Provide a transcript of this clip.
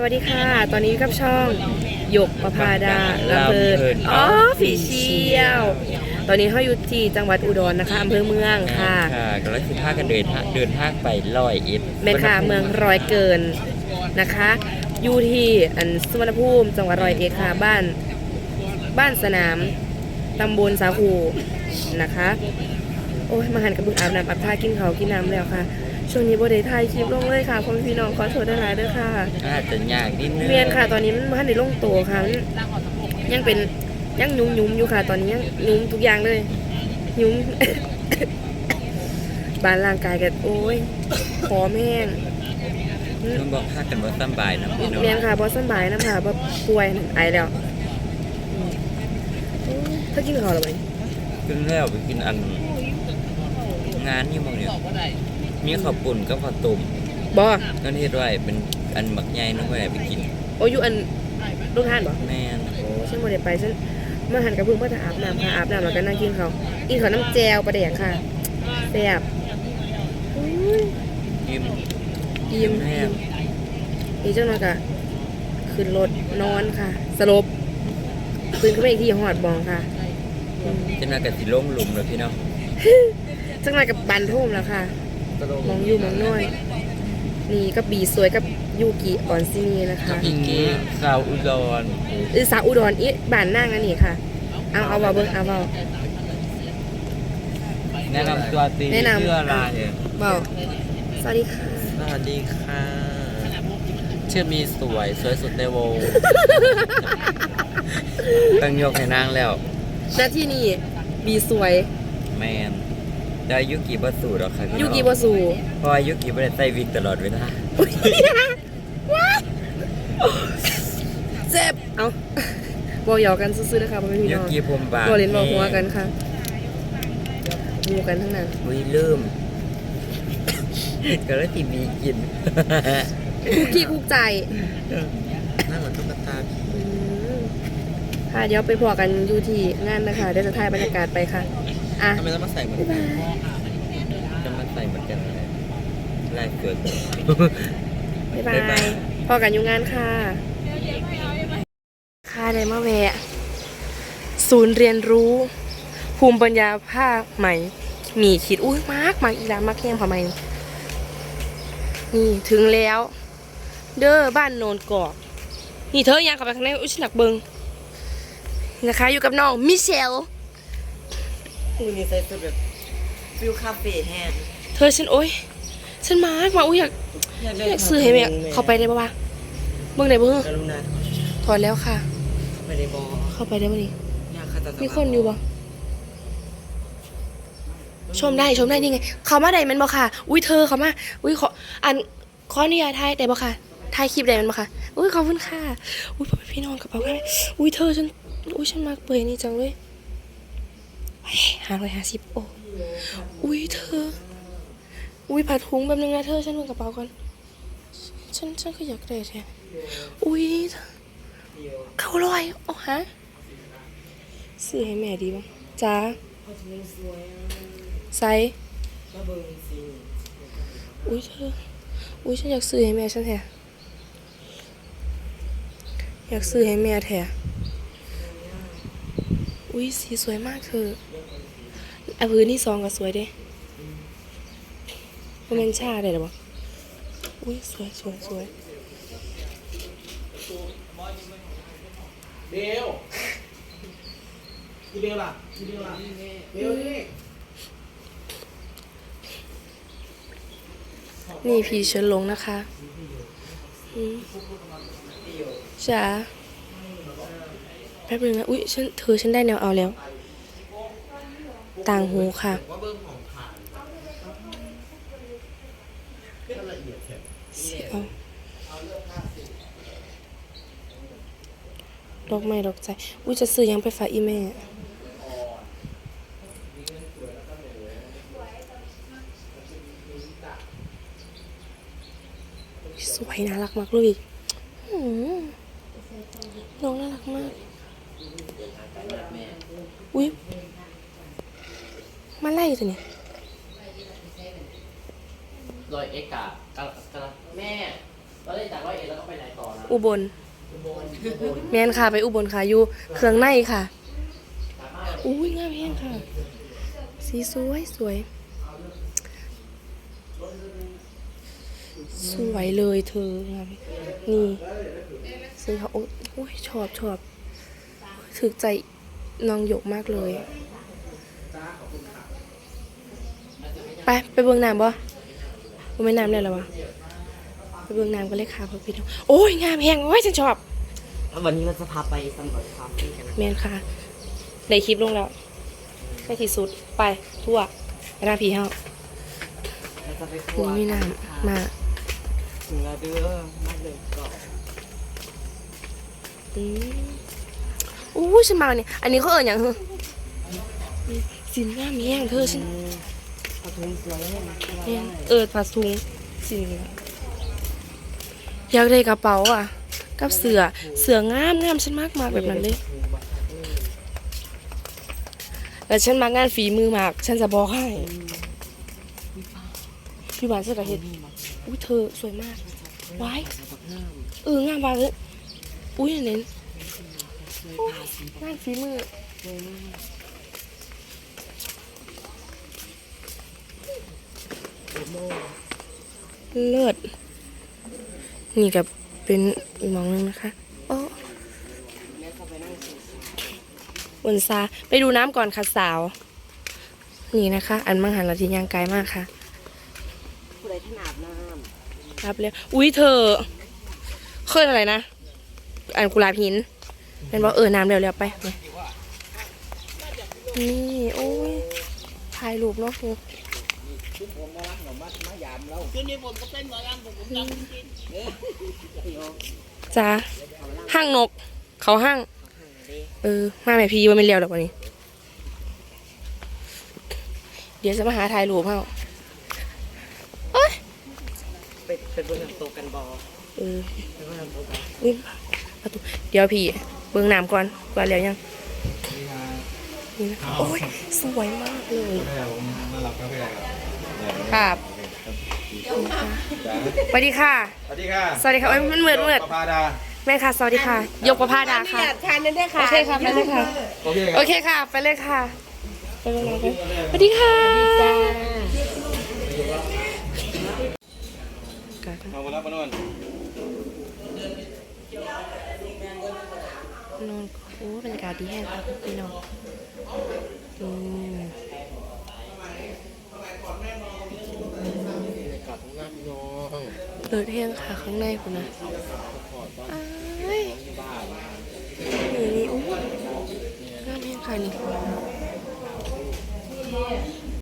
สวัสดีค่ะ ตอนนี้อยู่กับช่องหยกประพาดาลำเพลินลำเพลินอ๋อฝีเชียว ตอนนี้เขาอยู่ที่จังหวัดอุดรนะคะอำเภอเมืองค่ะค่ะกำลังสิพากันเดินทางเดินทางไปลอยเอ็ดแม่ค่ะเมืองร้อยเกินนะคะอยู่ที่อันสุวรรณภูมิจังหวัดร้อยเอ็ดค่ะบ้านบ้านสนามตำบลสาคูนะคะ โอ้ยมาหันกับบึงอาบน้ำอาบท่ากินเขาวกินน้ำแล้วค่ะ ช่วงนี้บ่ได้ถ่ายคลิปลงเลยค่ะพ่อแม่พี่น้องขอโทษด้วยหลายเด้วยค่ะอาจจะยากนิดนึงเมียนค่ะ ตอนนี้มันพันในลงตัวค่ะมันยังเป็นยังยุ่มยุมๆอยู่ค่ะ ตอนนี้ยังยุ่มทุกอย่างเลย ยุ่มบานร่างกายกันโอ้ยขอแม่งต้องบอกพากันว่าสำบายนะพี่น้องเมียนค่ะบอสบายนะค่ะบอป่วยไอแล้วอืมถ้ากินข้าวหรือไม่ขึ้นแล้วไปกินอัน งานนี่มองเนี่ย มีข้าวปุ่นกับข้าวต้มบอก็เฮ็ดไว้เป็นอันหมักใหญ่น้องไว้ไปกินโอ้ยอยู่อันลูกท่านบอแม่นโอ้ฉันบ่ได้ไปฉันมาหันกับเพิ่งเพื่อจะอาบน้ำค่ะอาบน้ำแล้วก็นั่งกินข้าวกินข้าวน้ำแจวปลาแดกค่ะแซ่บอุ้ยยิ้มอิ่มแห้งนี่เจ้าหน้าก็ขึ้นรถนอนค่ะ สลบตื่นขึ้นมาอีกทีหอดบองค่ะอืมจะน่ากันสิลงหลุมแล้วพี่น้องเจ้าหน้ากับบันทุ่มแล้วค่ะ มองอยู่มองน้อย นี่ก็บีสวยกับยูกิออนซินีนะคะพี่เก๋สาวอุดรอือสาวอุดรอีบ้านนั่งอันนี้ค่ะ เอาเอาว่าเบิ้งเอาเบาแนะนำตัวตีแนะนำ ชื่ออะไรเบาสวัสดีค่ะ สวัสดีค่ะ ชื่อมีสวยสวยสุดในวงตั้งยกให้นางแล้ว หน้าที่นี่บีสวย แมน ได้ยุกิบัสูหรอกค่ะพี่น้องยูกิบอสูเพราะว่ายุกิไม่ได้ใส่วิกตลอดเวลาเจ็บ เอาบอหยอกกันซื่อๆนะคะพ่อแม่พี่ยุน้องกิผมบางบอเล่นบอหัวกันค่ะหมูกันทั้งนั้น อุ้ยลืมก็เลยตีมีกินคุกกี้คุกใจนั่งเหมือนตุ๊กตาอืมค่ะเดี๋ยวไปพอกันอยู่ที่งานนะคะ เดี๋ยวจะถ่ายบรรยากาศไปค่ะ อะทำไมต้องมาใส่เหมือนบ๊ายกันบายจะมาใส่เหมือนกันอะไรแรกเกิดบ๊ายบาบ๊ายบาย ยพอกันอยู่งานค่ะ ค่ะได้มาแวะศูนย์เรียนรู้ ภูมิปัญญาภาคใหม่มีคิดอุ้ยมากมากอีหลามากแห้งพอไหมนี่ถึงแล้ว เด้อบ้านโนนกอกนี่เธอยังกลับไปข้างในอุ้ยฉันหนักเบิงนะคะ อยู่กับน้องมิเชล คือนี่ใส่สุดแบบฟิลคาเฟ่แห้งเธอฉันโอ้ยฉันมากมาอุ้ยอยากอยากซื้อให้แม่เข้าไปได้ปะวะเบิ่งได้เบิ่งกรุณาถอนแล้วค่ะไม่ได้บอกเข้าไปได้ปะนี่อยากคาตามีคนอยู่ปะชมได้ชมได้นี่ไงเขามาได้แมันบ่ค่ะ อุ้ยเธอเขามาอุ้ยขออันขออนุญาตถ่ายได้บ่ค่ะถ่ายคลิปได้แมันบ่ค่ะอุ้ยขอบคุณค่ะ อุ้ยพ่อแม่พี่น้องกระเป๋าได้อุ้ยเธอฉันอุ้ยฉันมากเปื่อยนี่จังเลย ห้าร้อยห้าสิบโอ้อุ้ยเธอ อุ้ยผัดถุงแบบนึงนะเธอ ฉันเบิ่งกระเป๋าก่อน ฉัน ฉันก็อยากได้แท้อุ้ยเธอเก้าร้อยโอ้ฮะซื้อให้แม่ดีป่ะจ้าไซอุ้ยเธอ อุ้ยฉันอยากซื้อให้แม่ฉันแท้อยากซื้อให้แม่แท้อุ้ยสีสวยมากเธอ อะพื้นที่ซองก็สวยเด้โมเมนชาได้หรอปะอุ้ยสวยสวยสวยเบลอีเบลล่ะอีเบลล่ะเบลนี่นี่พี่เชิญลงนะคะอืมจ้าแป๊บนึงนะ อุ๊ยฉันเธอฉันได้แนวเอาแล้ว ต่างหูค่ะเบิ้งของผ่านละเอียดอกไม้ดอกใจ อุ้ยจะซื้อยังไปฝากอีแม่สวยน่ารักมากลยอื้อหือน้องน่ารักมาก อุ้ย มาไล่ตัวเนี่ยโดยเอกะกะกะแม่เราได้จากร้อยเอ็ดแล้วก็ไปไหนต่อนะอุบลแม่นค่ะไปอุบลค่ะอยู่เครื่องในค่ะอุ้ยงามแห้งค่ะ สีสวยสวย สวยเลยเธองามนี่สีเขาโอ้โอ้ยชอบชอบถึกใจน้องหยกมากเลย ไปไปเบิ่งน้ำบ่บ่ไม่น้ำได้แล้ววะไปเบิ่งน้ำกันเลยค่ะพ่อพี่น้องโอ้ยงามแหงโอ้ยฉันชอบวันนี้เราจะพาไปสำรวจคาเฟ่กันนะแมนค่ะได้คลิปลงแล้วในที่สุดไปทั่วไปหน้าผีเฮาเราจะไปครันี่วมีน้ำมาถึงแล้วเด้อมาเลยก่อนอืมอู้ฉันมาเนี่ยอันนี้เขาเอ่ยอย่างเหรอสินงามแห้งเธอฉัน ขอทุนสวยให้นะแห้งเออผ้าถุงสินอยากได้กระเป๋าอะ กับเสือเสืองามงามฉันมากมากแบบนั้นเลยแล้วฉันมางานฝีมือมาก ฉันจะบอกให้พี่บานเสื้อกระเฮ็ดอุ้ยเธอสวยมากว้ายเอองามบานเลยอุ้ยอันนี้โอ้ยงานฝีมือ เลิศนี่กับเป็นอีกมองหนึงนะคะโอ้บนซาไปดูน้ำก่อนค่ะสาว นี่นะคะ อันมังหันละทียางไกลมากค่ะผู้ใดถนัดน้รับแล้วอุ้ยเธอเคยอนอะไรนะ อันกุหลาบหินเป็นบอกเออน้ำเร็วๆไป นี่ โอ้ยถ่ายรูปเนาะ ครูคืนนี้ผมก็เป็นหมอลำผมผมลำจริงจ้าห้างนก เขาห้าง เออ มาแม่พี่ว่าไม่เร็วหรอกวันนี้ เดี๋ยวจะมาหาถ่ายรูปเฮาเอ้ยำไปเป็นบนโตะกันบอเออเป็นบนโตะกันอุ้ยประตูเดี๋ยวพี่ เบิ่งน้ำก่อนก่อนแล้วยังนี่นะคะโอ้ย สวยมากเลยน่ารักมากเลยครับ ครับ สวัสดีค่ะ สวัสดีค่ะสวัสดีค่ะโอ้ยมันเหมือนเหมือน ประภาดาแม่ค่ะ สวัสดีค่ะ ยกประพาดาค่ะ ทานนั่นได้ค่ะ โอเคค่ะไปเลยค่ะ โอเคคโอรับเคค่ะ ไปเลยค่ะ ไปเลยนะสวัสดีค่ะเอามารับมานอนนอนโอ้บรรยากาศดีแห้งครับพี่น้องอืม เปิดเพียงค่ะข้างในคุณนะไอ้นี่นี่อู้งามเพียงค่ะนี่